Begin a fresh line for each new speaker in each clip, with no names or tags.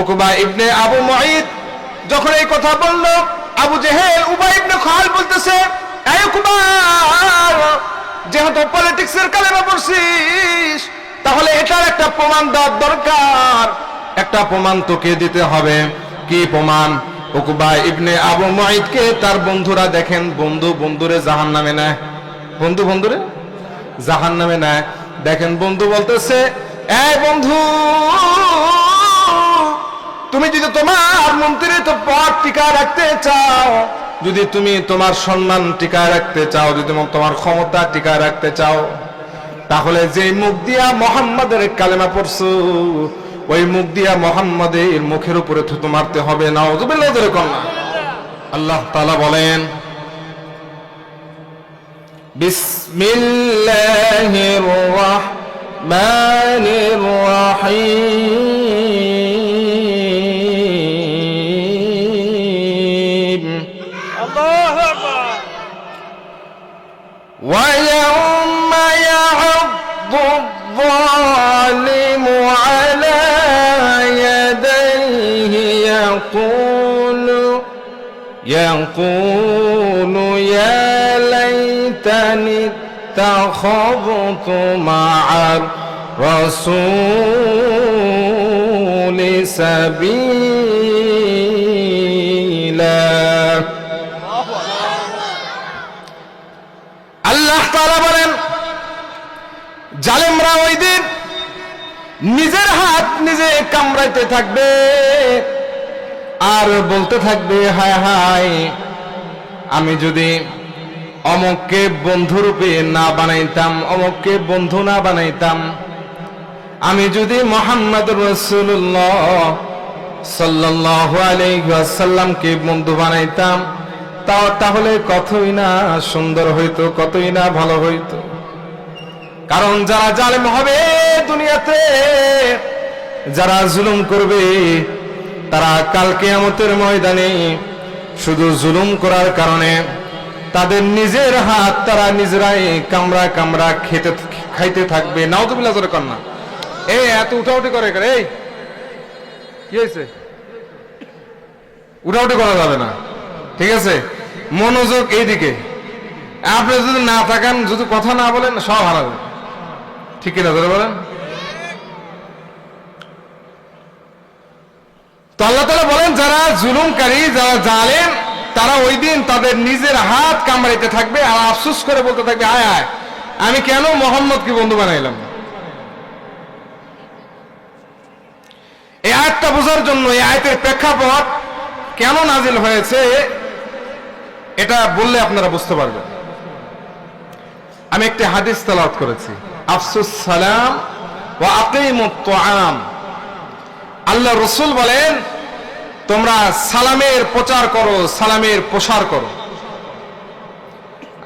উকবা ইবনে আবু মুঈদ যখন এই কথা বলল, আবু জেহেল উবাই ইবনে খাল বলতেছে যেহেতু পলিটিক্সের কালেমা পড়ছিস, তাহলে এটার একটা প্রমাণ দেওয়ার দরকার। একটা প্রমাণ তোকে দিতে হবে। কি প্রমাণ? উকবা ইবনে আবু মুঈদকে তার বন্ধুরা দেখেন, বন্ধু বন্ধুরে জাহান নামে নেয়। বন্ধু বন্ধুরে? জাহান নামে নেয়। দেখেন বন্ধু বলতেছে, এই বন্ধু তুমি যদি তোমার মন্ত্রী তো পদ টিকা রাখতে চাও, যদি তুমি তোমার সম্মান টিকা রাখতে চাও, যদি তোমার- ক্ষমতা টিকা রাখতে চাও, তাহলে যে মুখ দিয়া মোহাম্মদের কালেমা পড়ছো, ওই মুখ দিয়া মোহাম্মদের মুখের উপরে থুতু মারতে হবে না। কন্যা আল্লাহ তালা বলেন, বিসমিল্লাহির রহমানির রহিম। يقول يا ليتني اتخذت مع الرسول سبيلا আল্লাহ তাআলা বলেন জালেমরা ওই দিন নিজের হাত নিজে কামড়াইতে থাকবে আর বলতে থাকবে, হায় হায়, আমি যদি অমককে বন্ধুরূপে না বানাইতাম, অমককে বন্ধু না বানাইতাম, আমি যদি মোহাম্মদ রসুল্লাহ সাল্লাহ আলাইসাল্লামকে বন্ধু বানাইতাম, তা তাহলে কতই না সুন্দর হইতো, কতই না ভালো হইতো। কারণ যারা জালেম হবে দুনিয়াতে, যারা জুলুম করবে তারা কালকে আমতের ময়দানে শুধু জুলুম করার কারণে তাদের নিজের হাত তারা নিজেরাই কামড়া কামড়া খেতে খাইতে থাকবে। নাউদুবিল্লাহ করে কন্যা এই, এত উঠাউটি করে এই। কি হয়েছে? উঠাউটি করা যাবে না। ঠিক আছে? মনোযোগ এইদিকে। আপনি যদি না থাকেন, যদি কথা না বলেন, সব হারাবে। ঠিক কিনা ধরে বলেন? তো আল্লাহ তালা বলেন, যারা জুলুমকারী, যারা জালেম, তারা ওই দিন তাদের নিজের হাত কামড়াইতে থাকবে আর আফসোস করে বলতে থাকবে, আয় আয়, আমি কেন মোহাম্মদকে বন্ধু বানাইলাম? এই আয়াতটা বোঝার জন্য, এই আয়াতের প্রেক্ষাপট কেন নাজিল হয়েছে, এটা বললে আপনারা বুঝতে পারবেন। আমি একটি হাদিস তালাত করেছি, আফসুস সালাম ও আকিমুত আম আল্লাহ রসুল বলেন, তোমরা সালামের প্রচার করো, সালামের প্রসার করো।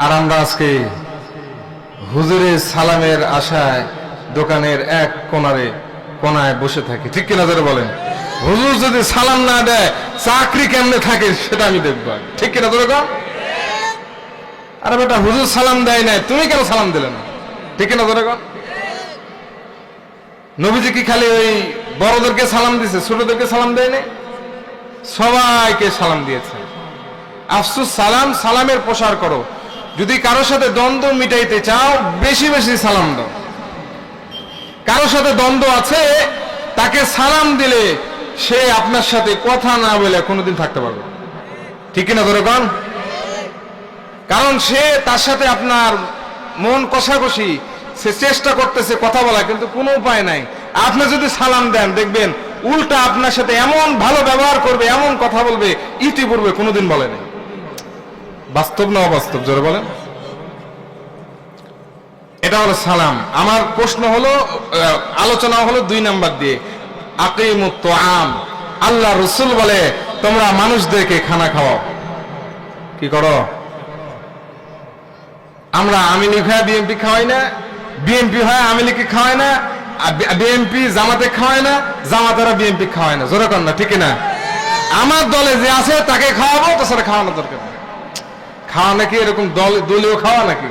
আর আমরা আজকে হুজুরের সালামের আশায় দোকানের এক কোনারে, কোনায় বসে থাকি। ঠিক কিনা ধরে বলেন? হুজুর যদি সালাম না দেয়, চাকরি কেমনে থাকে সেটা আমি দেখব। ঠিক কিনা ধরে আরে বেটা, হুজুর সালাম দেয় নাই, তুমি কেন সালাম দিলে না? ঠিক কিনা ধরে নবীজি কি খালি ওই বড়দেরকে সালাম দিয়েছে ছোটদেরকে সালাম দেয় নাই সবাইকে সালাম দিয়েছে। আফসুস, সালাম, সালামের প্রসার করো। যদি কারোর সাথে দ্বন্দ্ব মিটাইতে চাও, বেশি বেশি সালাম দাও। কারোর সাথে দ্বন্দ্ব আছে, তাকে সালাম দিলে সে আপনার সাথে কথা না বলে কোনোদিন থাকতে পারবে। ঠিক কিনা ধরে কন কারণ সে তার সাথে আপনার মন কষাকষি, সে চেষ্টা করতেছে কথা বলা, কিন্তু কোনো উপায় নাই। আপনি যদি সালাম দেন, দেখবেন উল্টা আপনার সাথে এমন ভালো ব্যবহার করবে, এমন কথা বলবে, ইতিপূর্বে কোনোদিন বলে নাই। বাস্তব না অবাস্তব, জোরে বলেন। এটা হলো সালাম। আমার প্রশ্ন হলো আলোচনা হলো দুই নাম্বার দিয়ে। আকিমুত আম আল্লাহ রসুল বলে, তোমরা মানুষদেরকে খানা খাওয়াও। কি করো? আমরা আমি হয়, বিএনপি খাওয়াই না। বিএনপি হয় আমি লীগকে খাওয়াই না। বিএনপি জামাতে খাওয়ায় না, জামাতেরা বিএনপি খাওয়ায় না। জোরে না, ঠিক না আমার দলে যে আছে, তাকে খাওয়াবো, তাছাড়া খাওয়ানো দরকার খাওয়া নাকি এরকম দল দলীয় খাওয়া নাকি?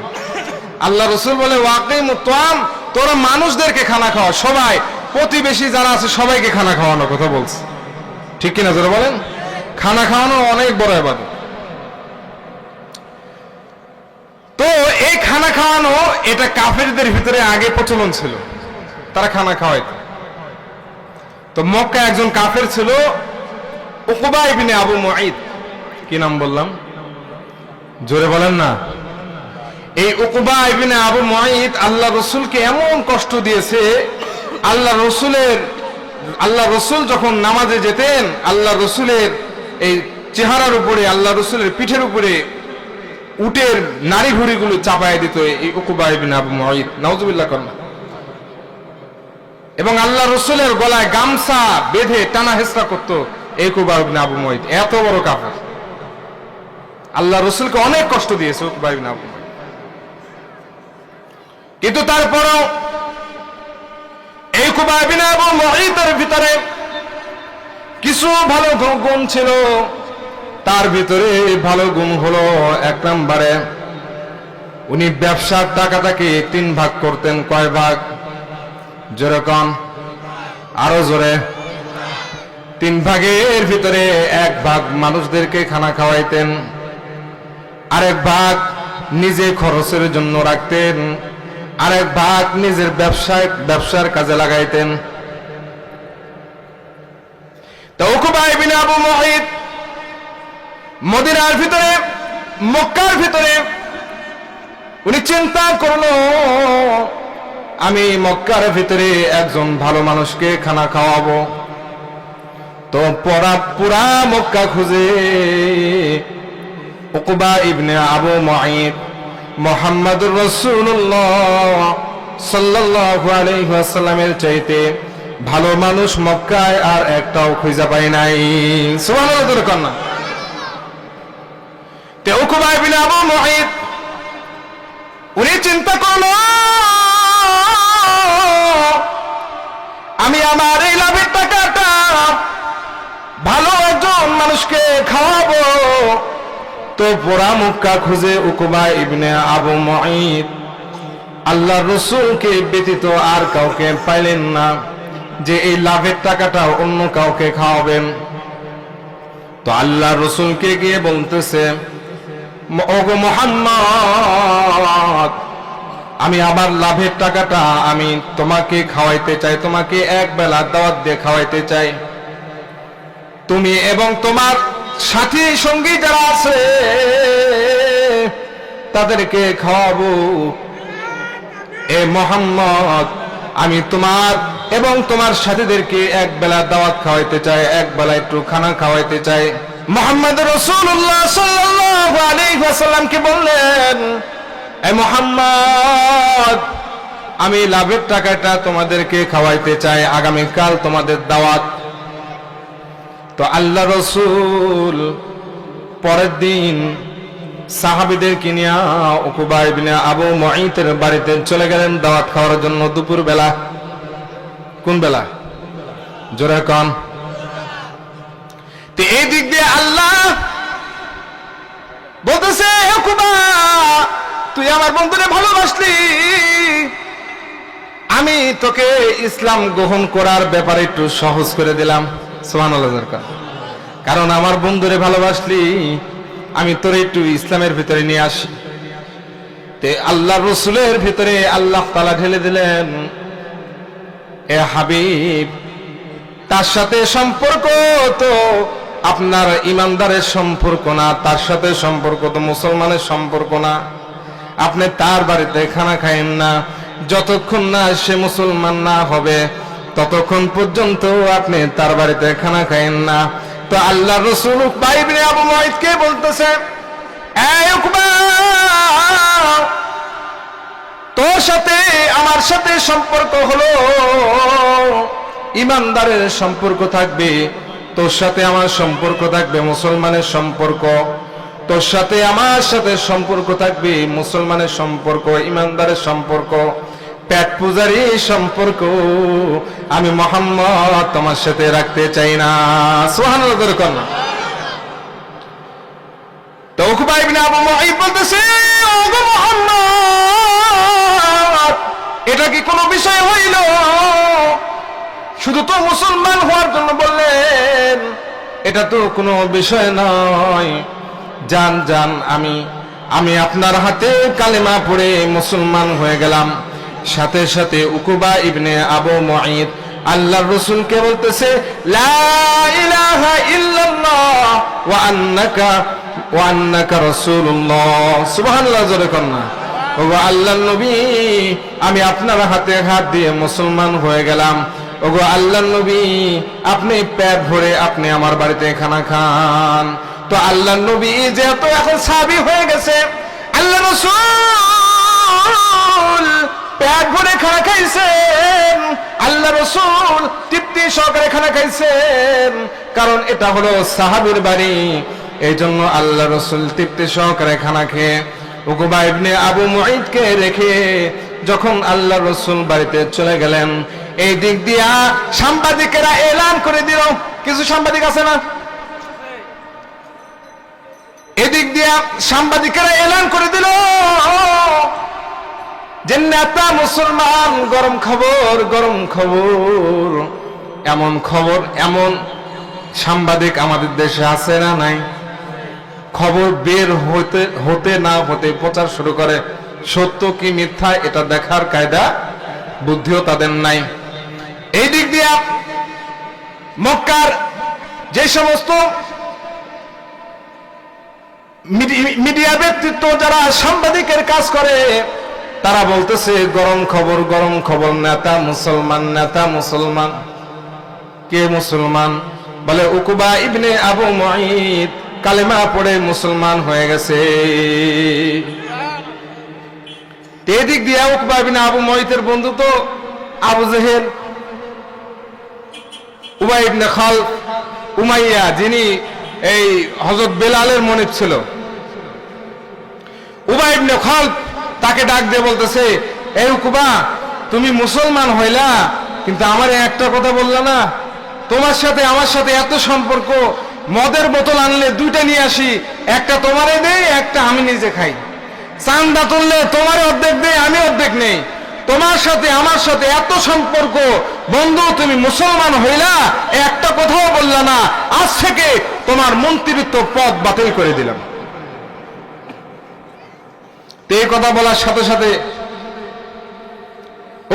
আল্লাহ রসুল বলে, ওয়াকিম তোয়াম তোরা মানুষদেরকে খানা খাওয়া, সবাই। প্রতিবেশী যারা আছে, সবাইকে খানা খাওয়ানোর কথা বলছে। ঠিক কিনা, জোরে বলেন? খানা খাওয়ানো অনেক বড় এবাদত তো এই খানা খাওয়ানো, এটা কাফেরদের ভিতরে আগে প্রচলন ছিল। তারা খানা খাওয়াইত। তো মক্কা একজন কাফের ছিল উকবা আবু মুঈদ। কি নাম বললাম? জোরে বলেন না। এই উকবা ইবনে আবু মুঈদ আল্লাহ রসুলকে এমন কষ্ট দিয়েছে, আল্লাহ রসুলের, আল্লাহ রসুল যখন নামাজে যেতেন, আল্লাহ রসুলের এই চেহারার উপরে, আল্লাহ রসুলের পিঠের উপরে উটের নারী ভুড়িগুলো চাপায় দিত এই উকুবা ইবনে আবু মুঈদ। নাউজুবিল্লাহ করেন এবং আল্লাহ রসুলের গলায় গামছা বেঁধে টানা হেসরা করতো এই ইবনে আবু মুঈদ এত বড় কাফের। আল্লাহ রসুলকে অনেক কষ্ট দিয়েছে উকুবা আবু মুঈদ কিন্তু তারপরও এই কুবা আবু মুঈদের ভিতরে কিছু ভালো গুণ ছিল। তার ভিতরে ভালো গুণ হলো এক নম্বরে, উনি ব্যবসার টাকাটাকে তিন ভাগ করতেন, কয় ভাগ? যেরকম আরও জোরে। তিন ভাগের ভিতরে এক ভাগ মানুষদেরকে খানা খাওয়াইতেন, আরেক ভাগ নিজে খরচের জন্য রাখতেন, আরেক ভাগ নিজের ব্যবসায়, ব্যবসার কাজে লাগাইতেন। আবু ভিতরে, মক্কার ভিতরে উনি চিন্তা করল আমি মক্কার ভিতরে একজন ভালো মানুষকে খানা খাওয়াবো। তো পরা পুরা মক্কা খুঁজে উকবা ইবনে আবু মুঈদ মোহাম্মদুর রাসূলুল্লাহ সাল্লাল্লাহু আলাইহি ওয়াসাল্লামের চাইতে ভালো মানুষ মক্কায় আর একটাও খুঁজে পাই নাই। তোর কন্যা তে উকবা ইবনে আবু মুঈদ উনি চিন্তা করল আমি আমার এই লাভের টাকাটা ভালো একজন মানুষকে খাওয়াবো। তো পোড়া মুক্কা খুঁজে উকুবা ইবনে আবু মুঈদ। আল্লাহ রসুলকে ব্যতীত আর কাউকে পাইলেন না যে এই লাভের টাকাটা অন্য কাউকে খাওয়াবেন। তো আল্লাহ রসুলকে গিয়ে বলতেছে ওগো মোহাম্মদ আমি আমার লাভের টাকাটা আমি তোমাকে খাওয়াইতে চাই, তোমাকে এক বেলা দাওয়াত দিয়ে খাওয়াইতে চাই। তুমি এবং তোমার সাথী সঙ্গী যারা আছে, তাদেরকে খাওয়াবো। এ মোহাম্মদ, আমি তোমার এবং তোমার সাথীদেরকে এক বেলা দাওয়াত খাওয়াইতে চাই, এক বেলা একটু খানা খাওয়াইতে চাই। মোহাম্মদ রসুল্লাহ আলাইহি ওয়াসাল্লামকে বললেন মোহাম্মদ, আমি লাভের টাকাটা তোমাদেরকে খাওয়াইতে চাই, আগামীকাল তোমাদের দাওয়াত। তো আল্লাহ রসুল পরের দিন সাহাবিদের কিনিয়া উকুবা ইবনে আবু মুঈতের বাড়িতে চলে গেলেন দাওয়াত খাওয়ার জন্য দুপুর বেলা কোন বেলা? জোরে কন। তো এই দিক দিয়ে আল্লাহ বলতেছে, "হে উকুবা তুই আমার বন্ধুরে ভালোবাসলি। আমি তোকে ইসলাম গ্রহণ করার ব্যাপারে একটু সহজ করে দিলাম। সোহান কারণ আমার বন্ধুরে ভালোবাসলি, আমি তোর একটু ইসলামের ভিতরে নিয়ে আসি। তে আল্লাহ রসুলের ভিতরে আল্লাহ তালা ঢেলে দিলেন, এ হাবিব, তার সাথে সম্পর্ক তো আপনার ইমানদারের সম্পর্ক না, তার সাথে সম্পর্ক তো মুসলমানের সম্পর্ক না। আপনি তার বাড়িতে খানা খায়েন না। যতক্ষণ না সে মুসলমান না হবে ততক্ষণ পর্যন্ত আপনি তার বাড়িতে খানা খায়েন না। তো আল্লাহ রসুল বাইবনে আবু বলতেছে "এই উকবা, তোর সাথে আমার সাথে সম্পর্ক হলো। ইমানদারের সম্পর্ক থাকবে তোর সাথে আমার সম্পর্ক থাকবে মুসলমানের সম্পর্ক। তোর সাথে আমার সাথে সম্পর্ক থাকবে, মুসলমানের সম্পর্ক, ইমানদারের সম্পর্ক, পেট পূজারি সম্পর্ক। আমি মোহাম্মদ তোমার সাথে রাখতে চাই না। সোহান তো উকবা ইবনে আবু মুঈদ বলতেছে, ওগো এটা কি কোনো বিষয় হইল? শুধু তো মুসলমান হওয়ার জন্য বললেন, এটা তো কোনো বিষয় নয়। যান যান আমি আমি আপনার হাতে কালেমা পড়ে মুসলমান হয়ে গেলাম। সাথে সাথে উকুবা ইবনে আবু মুঈদ, আল্লাহর রসুলকে বলতেছে, লা ইলাহা ইল্লাল্লাহ, ওয়া আন্নাকা ওয়া আন্নাকা রাসূলুল্লাহ। সুবহানাল্লাহ, জোরে কর না। ও আল্লাহর নবী, আমি আপনার হাতে হাত দিয়ে মুসলমান হয়ে গেলাম। ওগো আল্লাহর নবী, আপনি পেট ভরে আপনি আমার বাড়িতে খানা খান। তো আল্লাহর নবী যেহেতু এখন সাবি হয়ে গেছে, আল্লাহ রসুল পেট ভরে খানা খাইছেন, আল্লাহ রসুল তৃপ্তি সহকারে খানা খাইছেন, কারণ এটা হলো সাহাবির বাড়ি এই জন্য আল্লাহ রসুল তৃপ্তি সহকারে খানা খেয়ে উকুবা ইবনে আবু মুঈদকে রেখে যখন আল্লাহ রসুল বাড়িতে চলে গেলেন, এই দিক দিয়া সাংবাদিকেরা এলান করে দিল, কিছু সাংবাদিক আছে না? দিয়া সাংবাদিকেরা এলান করে দিল যে নেতা মুসলমান, গরম খবর গরম খবর। এমন খবর, এমন সাংবাদিক আমাদের দেশে আছে না নাই? খবর বের হতে হতে না হতে প্রচার শুরু করে। সত্য কি মিথ্যা এটা দেখার কায়দা, বুদ্ধিও তাদের নাই। এই দিক দিয়া মক্কার যে সমস্ত মিডিয়া ব্যক্তিত্ব যারা সাংবাদিকের কাজ করে, তারা বলতেছে, গরম খবর গরম খবর, নেতা, মুসলমান নেতা, মুসলমান। কে মুসলমান? বলে, উকুবা ইবনে আবু মুঈদ, কালেমা পড়ে মুসলমান হয়ে গেছে। এদিক দিয়ে উকবা ইবনে আবু মুঈদের বন্ধু তো আবু জেহেল, উবাই ইবনে খাল উমাইয়া, যিনি এই হযরত বেলালের মনে ছিল। উবাই ইবনে খাল তাকে ডাক দিয়ে বলতেছে এই উকুবা তুমি মুসলমান হইলা, কিন্তু আমার একটা কথা বললা না। তোমার সাথে আমার সাথে এত সম্পর্ক, মদের বোতল আনলে দুইটা নিয়ে আসি, একটা তোমারে দেই, একটা আমি নিজে খাই। চান্দা তুললে তোমার অর্ধেক দেই, আমি অর্ধেক নেই। তোমার সাথে, আমার সাথে এত সম্পর্ক, বন্ধু, তুমি মুসলমান হইলা, একটা কথাও বললা না। আজ থেকে তোমার মন্ত্রিত্ব পদ বাতিল করে দিলাম। তো কথা বলার সাথে সাথে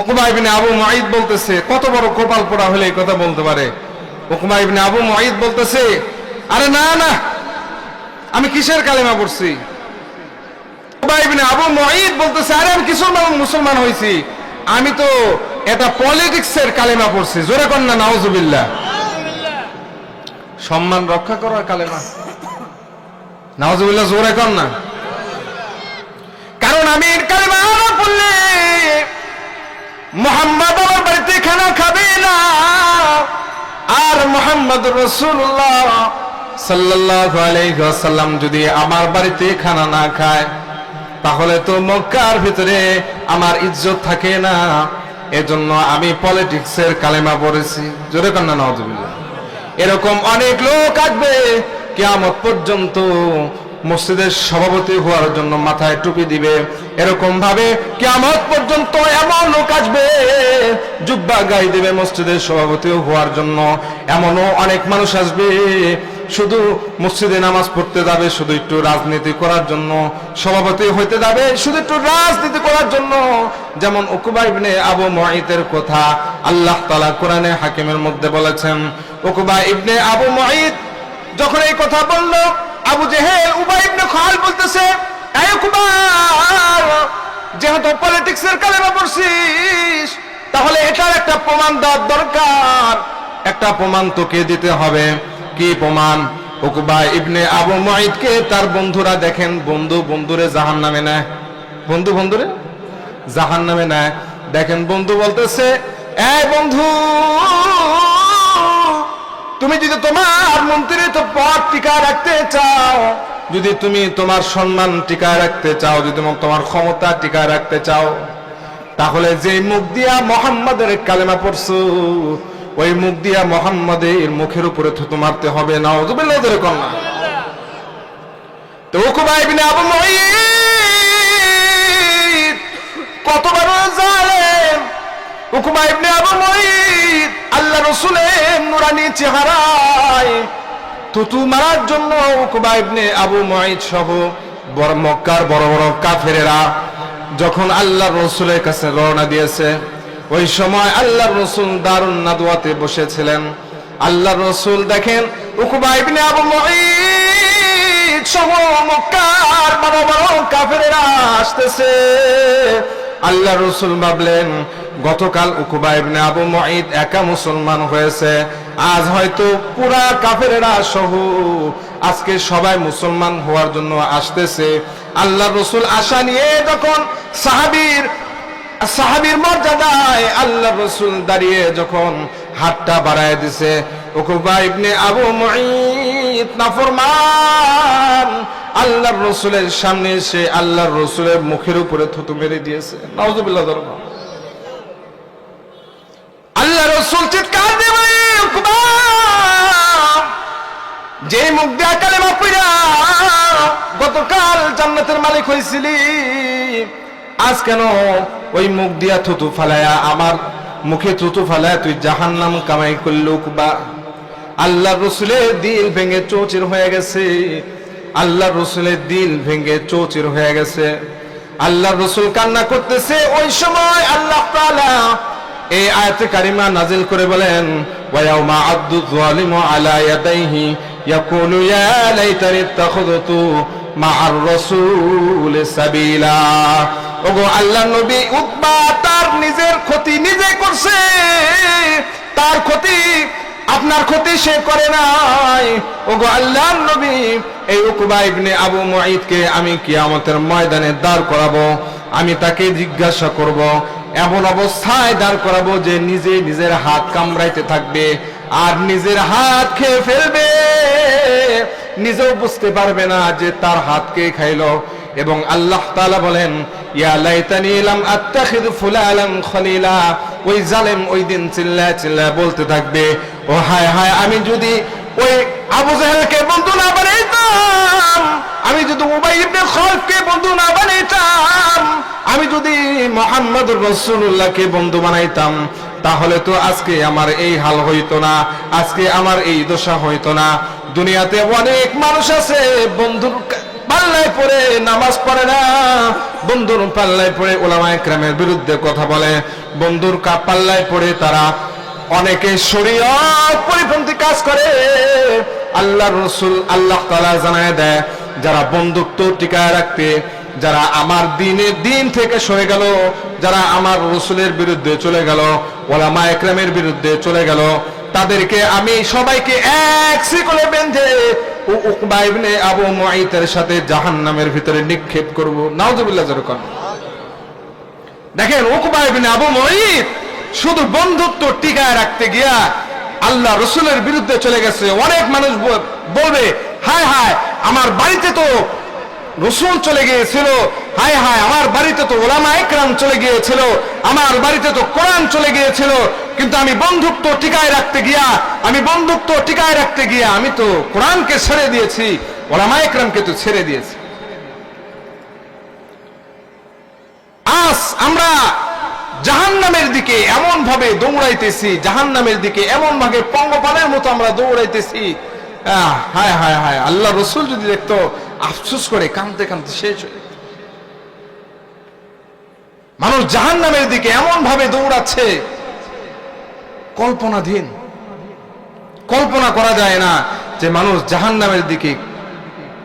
ওকুমা ইবনে আবু মুঈদ বলতেছে, কত বড় কপাল পোড়া হলে এই কথা বলতে পারে? ওকুমা ইবনে আবু মুঈদ বলতেছে, আরে না না, আমি কিসের কালেমা পড়ছি? আবু বলতেছে, আরে আমি মুসলমান হয়েছি আমি তো এটা পলিটিক্সের কালেমা পড়ছি, জোরে কর না, নাউজুবিল্লাহ। সম্মান রক্ষা করার কালেমা। নাউজুবিল্লাহ, জোরে কর না কারণ আমি কালেমা পড়লে মোহাম্মদ আমার বাড়িতে খানা খাবে না। আর মোহাম্মদ রসুল্লাহ সাল্লাল্লাহু আলাইহি ওয়াসাল্লাম যদি আমার বাড়িতে খানা না খায়, তাহলে তো মক্কার ভিতরে আমার ইজ্জত থাকে না। এজন্য আমি পলিটিক্সের কালেমা পড়েছি। জোরে কন্যা নওয়াজুবিল্লাহ এরকম অনেক লোক আসবে, কিয়ামত পর্যন্ত মসজিদের সভাপতি হওয়ার জন্য মাথায় টুপি দিবে। এরকম ভাবে কেমন পর্যন্ত এমন লোক আসবে, জুব্বা গাই দেবে মসজিদের সভাপতি হওয়ার জন্য। এমনও অনেক মানুষ আসবে, শুধু মসজিদে নামাজ পড়তে যাবে, শুধু একটু রাজনীতি করার জন্য। সভাপতি হইতে যাবে, শুধু একটু রাজনীতি করার জন্য। যেমন উকুবা ইবনে আবু মুঈতের কথা আল্লাহ তাআলা কোরআনে হাকিমের মধ্যে বলেছেন, উকুবা ইবনে আবু মুঈদ যখন এই কথা বলল আবু জেহেল, উবাই ইবনে খাল বলতেছে যেহেতু পলিটিক্সের কালেমা পড়ছিস, তাহলে এটার একটা প্রমাণ দেওয়ার দরকার। একটা প্রমাণ তোকে দিতে হবে। কি প্রমাণ? উকুবা ইবনে আবু মুঈদকে তার বন্ধুরা দেখেন, বন্ধু বন্ধুরে জাহান নামে নেয়। বন্ধু বন্ধুরে? জাহান নামে নেয়। দেখেন বন্ধু বলতেছে, এ বন্ধু তুমি যদি তোমার মন্ত্রী তো পদ টিকা রাখতে চাও, যদি তুমি তোমার সম্মান টিকা রাখতে চাও, যদি তোমার- ক্ষমতা টিকা রাখতে চাও, তাহলে যে মুখ দিয়া মোহাম্মদের কালেমা পড়ছো, ওই মুখ দিয়া মোহাম্মদের মুখের উপরে থুতু মারতে হবে না কন্যা তো উকুবা ইবনে আবু মুঈদ কত বড় জালেম উকুবা ইবনে আবু আল্লাহ রাসূলের নুরানি চেহারায় তুতু মারার জন্য উকবা আবু মুঈদ সহ বড় মক্কার বড় বড় কাফেরেরা যখন আল্লাহ রসুলের কাছে রওনা দিয়েছে, ওই সময় আল্লাহ রসুল দারুণ নাদওয়াতে বসেছিলেন। আল্লাহ রসুল দেখেন উকবা ইবনে আবু মুঈদ সহ মক্কার বড় বড় কাফেরেরা আসতেছে। আল্লাহ রসুল ভাবলেন, গতকাল উকুবা ইবনে আবু মুঈদ একা মুসলমান হয়েছে, আজ হয়তো পুরা কাফেরেরা সহ আজকে সবাই মুসলমান হওয়ার জন্য আসতেছে। আল্লাহ রসুল আশা নিয়ে যখন সাহাবীর সাহাবীর মর্যাদায় আল্লাহ রসুল দাঁড়িয়ে যখন হাতটা বাড়ায় দিছে, উকুবা ইবনে আবু মুঈদ আল্লাহর রসুলের সামনে এসে আল্লাহর রসুলের মুখের উপরে থুতু মেরে দিয়েছে। ধর্ম। আল্লাহ রসুল চিৎকার যে মুখ দিয়া পড়া, গতকাল জান্নাতের মালিক হয়েছিলি। আজ কেন ওই মুখ দিয়া থুতু ফালায়া, আমার মুখে থুতু ফালায়া তুই জাহান্নাম কামাই করলি উকবা আল্লাহ রসুলের দিল ভেঙে চৌচির হয়ে গেছে। আল্লাহ রসুলের দিল ভেঙে চৌচির হয়ে গেছে। আল্লাহ রসুল কান্না করতেছে। ওই সময় আল্লাহ তাআলা এই আয়াতে কারিমা নাজিল করে বলেন, ওয়ায়াউমা আদ্দু যালিমু আলা ইয়াদাইহি, ইয়াকুলু ইয়া লাইতানি ইত্তাখাযতু মা'আর রাসূল সাবিলা। ওগো আল্লাহ নবী উতবা তার নিজের ক্ষতি নিজে করছে। তার ক্ষতি আপনার ক্ষতি সে করে নাই। ওগো আল্লাহর নবী, এই উকবা ইবনে আবু মুঈদকে আমি কিয়ামতের ময়দানে দাঁড় করাবো, আমি তাকে জিজ্ঞাসা করব, এমন অবস্থায় দাঁড় করাবো যে নিজে নিজের হাত কামড়াইতে থাকবে আর নিজের হাত খেয়ে ফেলবে। নিজেও বুঝতে পারবে না যে তার হাত হাতকে খাইলো। এবং আল্লাহ তাআলা বলেন, ইয়া লাইতানি লাম আত্তাখিদ ফুলালান খলিলা। ওই জালেম ওই দিন চিল্লা চিল্লা বলতে থাকবে, ও হায় হায়, আমি যদি ওই আবু জাহেলকে বন্ধু না বানাইতাম, আমি যদি উবাই ইবনে খালফকে বন্ধু না বানাইতাম, আমি যদি মোহাম্মদ রসুল্লাহকে বন্ধু বানাইতাম, তাহলে তো আজকে আমার এই হাল হইতো না, আজকে আমার এই দশা হইতো না। দুনিয়াতে অনেক মানুষ আছে, বন্ধুর পাল্লায় পড়ে, নামাজ পড়ে না। বন্ধুর পাল্লায় পড়ে ওলামা একরামের বিরুদ্ধে কথা বলে। বন্ধুর কা পাল্লায় পড়ে তারা অনেকে শরীয়ত পরিপন্থী কাজ করে। আল্লাহ রসুল আল্লাহ তালা জানায় দেয়, যারা বন্ধুত্ব টিকায় রাখতে, যারা আমার দিনের দিন থেকে সরে গেল, যারা আমার রসুলের বিরুদ্ধে চলে গেল, ওলামা একরামের বিরুদ্ধে চলে গেল, তাদেরকে আমি সবাইকে এক শিকলে বেঁধে উকবা ইবনে আবু নিক্ষেপ দেখেন আবু শুধু বন্ধুত্ব টিকায় রাখতে গিয়া আল্লাহ রসুলের বিরুদ্ধে চলে গেছে। অনেক মানুষ বলবে, হায় হায়, আমার বাড়িতে তো রসুল চলে গিয়েছিল। হায় হায়, আমার বাড়িতে তো ওলামা একরাম চলে গিয়েছিল। আমার বাড়িতে তো কোরআন চলে গিয়েছিল। কিন্তু আমি বন্ধুত্ব টিকায় রাখতে গিয়া, আমি বন্ধুত্ব টিকায় রাখতে গিয়া, আমি তো কোরআনকে ছেড়ে দিয়েছি ওলামা একরামকে তো ছেড়ে দিয়েছি আজ আমরা জাহান্নামের দিকে এমন ভাবে দৌড়াইতেছি, জাহান্নামের দিকে এমন ভাবে পঙ্গপালের মতো আমরা দৌড়াইতেছি হায় হায় হায়, আল্লাহ রসুল যদি দেখতো, আফসুস করে কাঁদতে কাঁদতে শেষ হয়ে। মানুষ জাহান্নামের দিকে এমন ভাবে দৌড়াচ্ছে কল্পনাধীন। কল্পনা করা যায় না যে মানুষ জাহান্নামের দিকে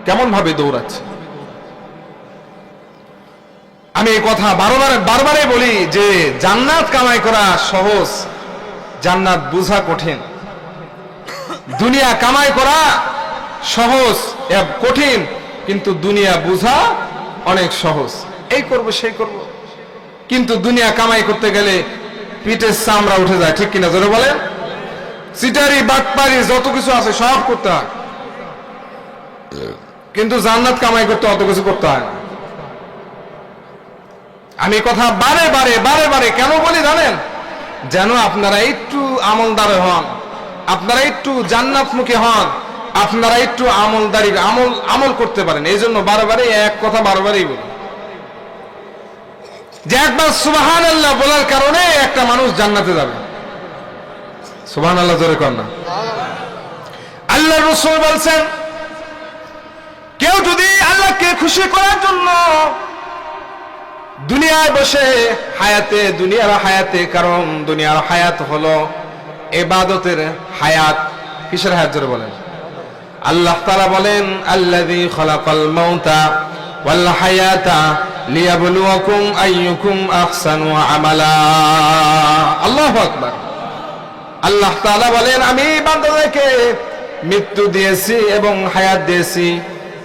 কেমন ভাবে দৌড়াচ্ছে। আমি এই কথা বারবার বারবারে বলি যে জান্নাত কামাই করা সহজ, জান্নাত বোঝা কঠিন। দুনিয়া কামাই করা সহজ কঠিন, কিন্তু দুনিয়া বোঝা অনেক সহজ। এই করব, সেই করব। কিন্তু দুনিয়া কামাই করতে গেলে পিঠের চামড়া উঠে যায়, ঠিক কিনা? জোরে বলেন। সিটারি, বাটপারি, যত কিছু আছে সব করতে হয়। কিন্তু জান্নাত কামাই করতে অত কিছু করতে হয় না। আমি কথা বারে বারে বারে বারে কেন বলি জানেন? যেন আপনারা একটু আমলদার হন, আপনারা একটু জান্নাতমুখী হন, আপনারা একটু আমলদারি, আমল আমল করতে পারেন। এই জন্য বারে বারে এক কথা বারবারই বলি। যে একবার সুবাহান আল্লাহ বলার কারণে একটা মানুষ জান্নাতে যাবে। সুবাহান আল্লাহ জোরে কর না। আল্লাহ রসুল বলছেন, কেউ যদি আল্লাহকে খুশি করার জন্য দুনিয়ায় বসে হায়াতে, দুনিয়ার হায়াতে, কারণ দুনিয়ার হায়াত হলো এবাদতের হায়াত, কিসের হায়াত জোরে বলেন? আল্লাহ তালা বলেন, আল্লাযী খলাকাল মাউতা ওয়াল হায়াতা আমালা। আল্লাহু তাআলা বলেন, আমি বান্দাদেরকে মৃত্যু দিয়েছি এবং হায়াত দিয়েছি।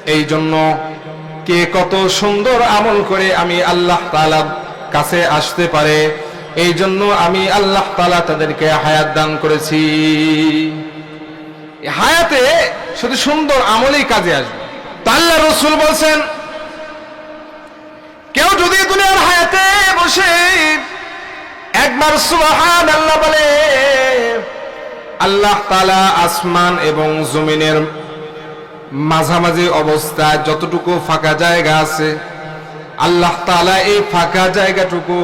এই জন্য কে কত সুন্দর আমল করে আমি আল্লাহ তাআলার কাছে আসতে পারে এই জন্য আমি আল্লাহ তাআলা তাদেরকে হায়াত দান করেছি। হায়াতে শুধু সুন্দর আমলেই কাজে আসবে। তা আল্লাহ রসুল বলছেন কেউ যদি দুনিয়ার হায়াতে বসে একবার সুবাহান আল্লাহ বলে, আল্লাহ তালা আসমান এবং জমিনের মাঝামাঝি অবস্থায় যতটুকু ফাঁকা জায়গা আছে, আল্লাহ তালা এই ফাঁকা জায়গাটুকু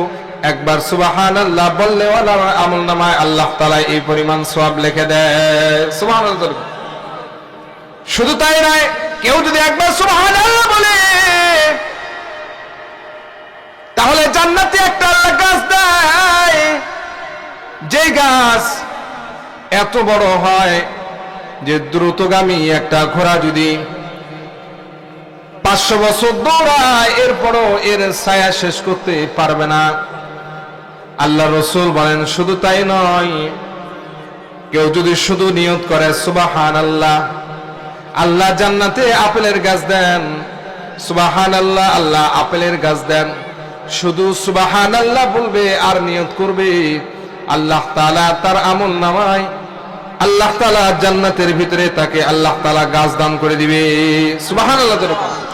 একবার সুবাহান আল্লাহ বললে আমল নামায় আল্লাহ তালা এই পরিমাণ সব লিখে দেয়। সুবাহান শুধু তাই নয়, কেউ যদি একবার সুবাহান আল্লাহ বলে তাহলে জান্নাতে একটা আল্লাহ গাছ দেয়। যে গাছ এত বড় হয় যে দ্রুতগামী একটা ঘোড়া যদি পাঁচশো বছর দৌড়ায়, এরপরও এর ছায়া শেষ করতে পারবে না। আল্লাহ রসুল বলেন, শুধু তাই নয়, কেউ যদি শুধু নিয়ত করে সুবাহান আল্লাহ আল্লাহ জান্নাতে আপেলের গাছ দেন সুবাহান আল্লাহ আল্লাহ আপেলের গাছ দেন। শুধু সুবাহান আল্লাহ বলবে আর নিয়ত করবে। আল্লাহ তালা তার আমল নামায়। আল্লাহ তালা জান্নাতের ভিতরে তাকে আল্লাহ তালা গাছ দান করে দিবে। সুবাহান আল্লাহ যেরকম।